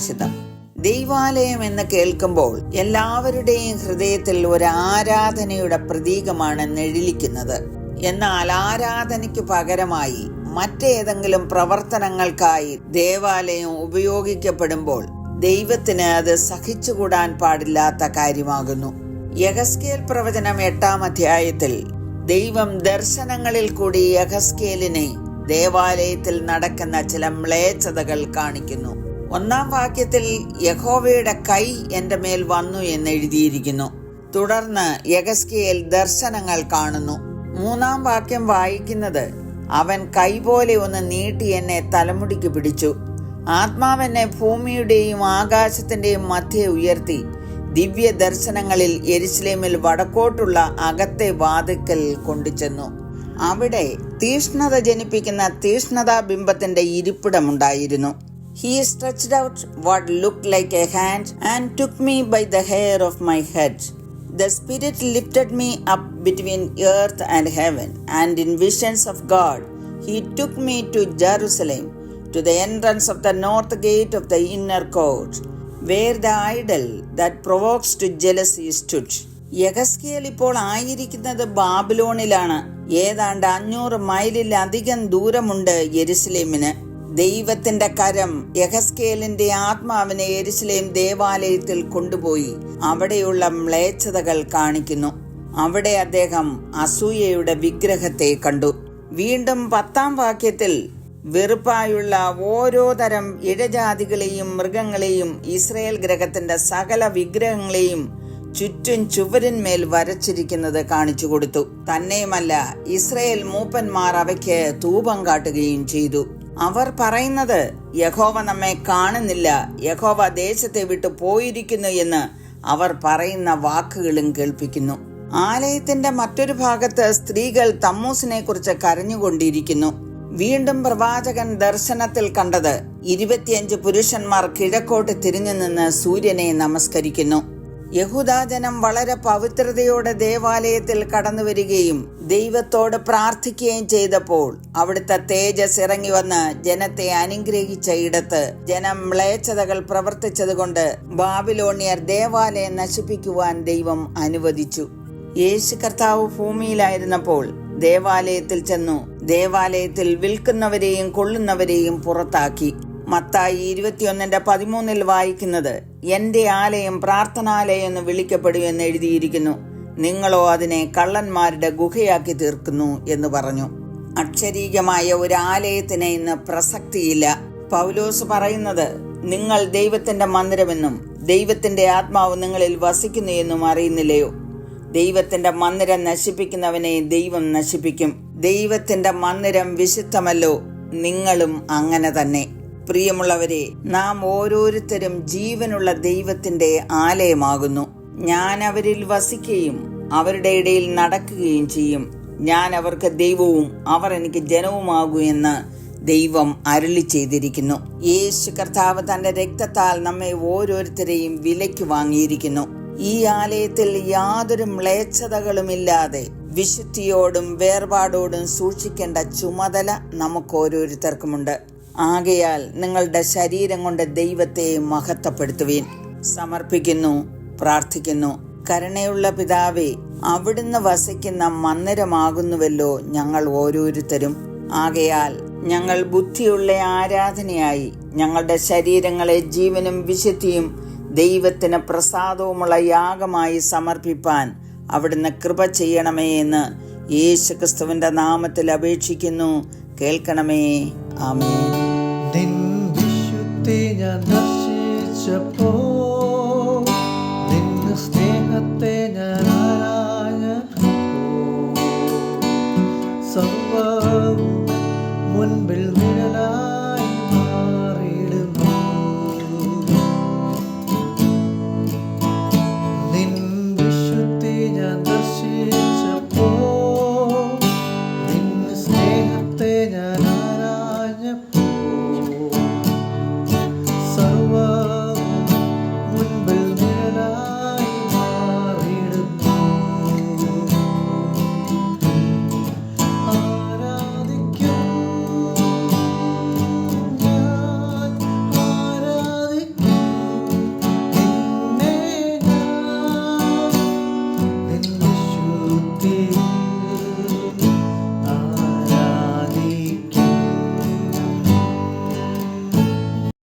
സുഭാഷിതം ദൈവാലയം എന്ന് കേൾക്കുമ്പോൾ എല്ലാവരുടെയും ഹൃദയത്തിൽ ഒരു ആരാധനയുടെ പ്രതീകമാണ് നെഴിലിക്കുന്നത്. എന്നാൽ ആരാധനയ്ക്ക് പകരമായി മറ്റേതെങ്കിലും പ്രവർത്തനങ്ങൾക്കായി ദേവാലയം ഉപയോഗിക്കപ്പെടുമ്പോൾ ദൈവത്തിന് അത് സഹിച്ചുകൂടാൻ പാടില്ലാത്ത കാര്യമാകുന്നു. യഹസ്കേൽ പ്രവചനം എട്ടാം അധ്യായത്തിൽ ദൈവം ദർശനങ്ങളിൽ കൂടി യഹസ്കേലിനെ ദേവാലയത്തിൽ നടക്കുന്ന ചില മ്ലേച്ഛതകൾ കാണിക്കുന്നു. ഒന്നാം വാക്യത്തിൽ യഹോവയുടെ കൈ എന്റെ മേൽ വന്നു എന്ന് എഴുതിയിരിക്കുന്നു. തുടർന്ന് യഗസ്കേൽ ദർശനങ്ങൾ കാണുന്നു. മൂന്നാം വാക്യം വായിക്കുന്നത് അവൻ കൈ പോലെ ഒന്ന് നീട്ടി എന്നെ തലമുടിക്ക് പിടിച്ചു. ആത്മാവെന്നെ ഭൂമിയുടെയും ആകാശത്തിന്റെയും മധ്യേ ഉയർത്തി. ദിവ്യ ദർശനങ്ങളിൽ എരിശിലേമിൽ വടക്കോട്ടുള്ള അകത്തെ വാതിക്കൽ കൊണ്ടുചെന്നു. അവിടെ തീഷ്ണത ജനിപ്പിക്കുന്ന തീഷ്ണതാ ബിംബത്തിന്റെ ഇരിപ്പിടമുണ്ടായിരുന്നു he stretched out what looked like a hand and took me by the hair of my head. The Spirit lifted me up between earth and heaven, and in visions of God, He took me to Jerusalem, to the entrance of the north gate of the inner court, where the idol that provokes to jealousy stood. Ezekiel ഇപ്പോൾ ആയിരിക്കുന്നത് ബാബിലോണിലാണ് ഏതാണ്ട് അഞ്ഞൂറ് മൈലിലധികം ദൂരമുണ്ട് യെരുസലേമിന് ദൈവത്തിന്റെ കരം യഹസ്കേലിന്റെ ആത്മാവിനെ എരിശിലേം ദേവാലയത്തിൽ കൊണ്ടുപോയി അവിടെയുള്ള മ്ലേച്ഛതകൾ കാണിക്കുന്നു. അവിടെ അദ്ദേഹം അസൂയയുടെ വിഗ്രഹത്തെ കണ്ടു. വീണ്ടും പത്താം വാക്യത്തിൽ വെറുപ്പായുള്ള ഓരോ തരം ഇഴജാതികളെയും മൃഗങ്ങളെയും ഇസ്രയേൽ ഗ്രഹത്തിന്റെ സകല വിഗ്രഹങ്ങളെയും ചുറ്റും ചുവരിന്മേൽ വരച്ചിരിക്കുന്നത് കാണിച്ചു കൊടുത്തു. തന്നെയുമല്ല ഇസ്രയേൽ മൂപ്പന്മാർ അവയ്ക്ക് തൂപം കാട്ടുകയും ചെയ്തു. അവർ പറയുന്നത് യഹോവ നമ്മെ കാണുന്നില്ല. യഹോവ ദേശത്തെ വിട്ടു പോയിരിക്കുന്നു എന്ന് അവർ പറയുന്ന വാക്കുകളും കേൾപ്പിക്കുന്നു. ആലയത്തിന്റെ മറ്റൊരു ഭാഗത്ത് സ്ത്രീകൾ തമ്മൂസിനെ കുറിച്ച് കരഞ്ഞുകൊണ്ടിരിക്കുന്നു. വീണ്ടും പ്രവാചകൻ ദർശനത്തിൽ കണ്ടത് ഇരുപത്തിയഞ്ച് പുരുഷന്മാർ കിഴക്കോട്ട് തിരിഞ്ഞു നിന്ന് സൂര്യനെ നമസ്കരിക്കുന്നു. യഹൂദാജനം വളരെ പവിത്രതയോടെ ദേവാലയത്തിൽ കടന്നു വരികയും ദൈവത്തോട് പ്രാർത്ഥിക്കുകയും ചെയ്തപ്പോൾ അവിടുത്തെ തേജസ് ഇറങ്ങി വന്ന് ജനത്തെ അനുഗ്രഹിച്ച ഇടത്ത് ജനം മ്ലേച്ഛതകൾ പ്രവർത്തിച്ചതുകൊണ്ട് ബാബിലോണിയർ ദേവാലയം നശിപ്പിക്കുവാൻ ദൈവം അനുവദിച്ചു. യേശു കർത്താവ് ഭൂമിയിലായിരുന്നപ്പോൾ ദേവാലയത്തിൽ ചെന്നു. ദേവാലയത്തിൽ വിൽക്കുന്നവരെയും കൊള്ളുന്നവരെയും പുറത്താക്കി. മത്തായി ഇരുപത്തിയൊന്നിന്റെ പതിമൂന്നിൽ വായിക്കുന്നത് എന്റെ ആലയം പ്രാർത്ഥനാലയം എന്ന് വിളിക്കപ്പെടും എന്ന് എഴുതിയിരിക്കുന്നു. നിങ്ങളോ അതിനെ കള്ളന്മാരുടെ ഗുഹയാക്കി തീർക്കുന്നു എന്ന് പറഞ്ഞു. അക്ഷരീകമായ ഒരു ആലയത്തിന് ഇന്ന് പ്രസക്തിയില്ല. പൗലോസ് പറയുന്നത് നിങ്ങൾ ദൈവത്തിന്റെ മന്ദിരമെന്നും ദൈവത്തിന്റെ ആത്മാവ് നിങ്ങളിൽ വസിക്കുന്നു എന്നും അറിയുന്നില്ലയോ? ദൈവത്തിന്റെ മന്ദിരം നശിപ്പിക്കുന്നവനെ ദൈവം നശിപ്പിക്കും. ദൈവത്തിന്റെ മന്ദിരം വിശുദ്ധമല്ലോ നിങ്ങളും അങ്ങനെ തന്നെ. പ്രിയമുള്ളവരെ നാം ഓരോരുത്തരും ജീവനുള്ള ദൈവത്തിന്റെ ആലയമാകുന്നു. ഞാൻ അവരിൽ വസിക്കുകയും അവരുടെ ഇടയിൽ നടക്കുകയും ചെയ്യും. ഞാൻ അവർക്ക് ദൈവവും അവർ എനിക്ക് ജനവുമാകൂ എന്ന് ദൈവം അരുളി ചെയ്തിരിക്കുന്നു. യേശു കർത്താവ് തന്റെ രക്തത്താൽ നമ്മെ ഓരോരുത്തരെയും വിലയ്ക്ക് വാങ്ങിയിരിക്കുന്നു. ഈ ആലയത്തിൽ യാതൊരു മ്ലേച്ഛതകളുമില്ലാതെ വിശുദ്ധിയോടും വേർപാടോടും സൂക്ഷിക്കേണ്ട ചുമതല നമുക്ക് ഓരോരുത്തർക്കുമുണ്ട്. ആകയാൽ നിങ്ങളുടെ ശരീരം കൊണ്ട് ദൈവത്തെ മഹത്വപ്പെടുത്തുവീൻ. സമർപ്പിക്കുന്നു പ്രാർത്ഥിക്കുന്നു. കരുണയുള്ള പിതാവേ അവിടുന്ന് വസിക്കുന്ന മന്ദിരമാകുന്നുവല്ലോ ഞങ്ങൾ ഓരോരുത്തരും. ആകയാൽ ഞങ്ങൾ ബുദ്ധിയുള്ള ആരാധനയായി ഞങ്ങളുടെ ശരീരങ്ങളെ ജീവനും വിശുദ്ധിയും ദൈവത്തിന് പ്രസാദവുമുള്ള യാഗമായി സമർപ്പിപ്പാൻ അവിടുന്ന് കൃപ ചെയ്യണമേ എന്ന് യേശുക്രിസ്തുവിന്റെ നാമത്തിൽ അപേക്ഷിക്കുന്നു. കേൾക്കണമേ. ആമേൻ. നിൻ വിശുദ്ധി ഞാൻ ദർശിച്ചപ്പോ നിന്റെ സ്നേഹത്തെ ഞാൻ ആരാഞ്ഞപ്പോ നീ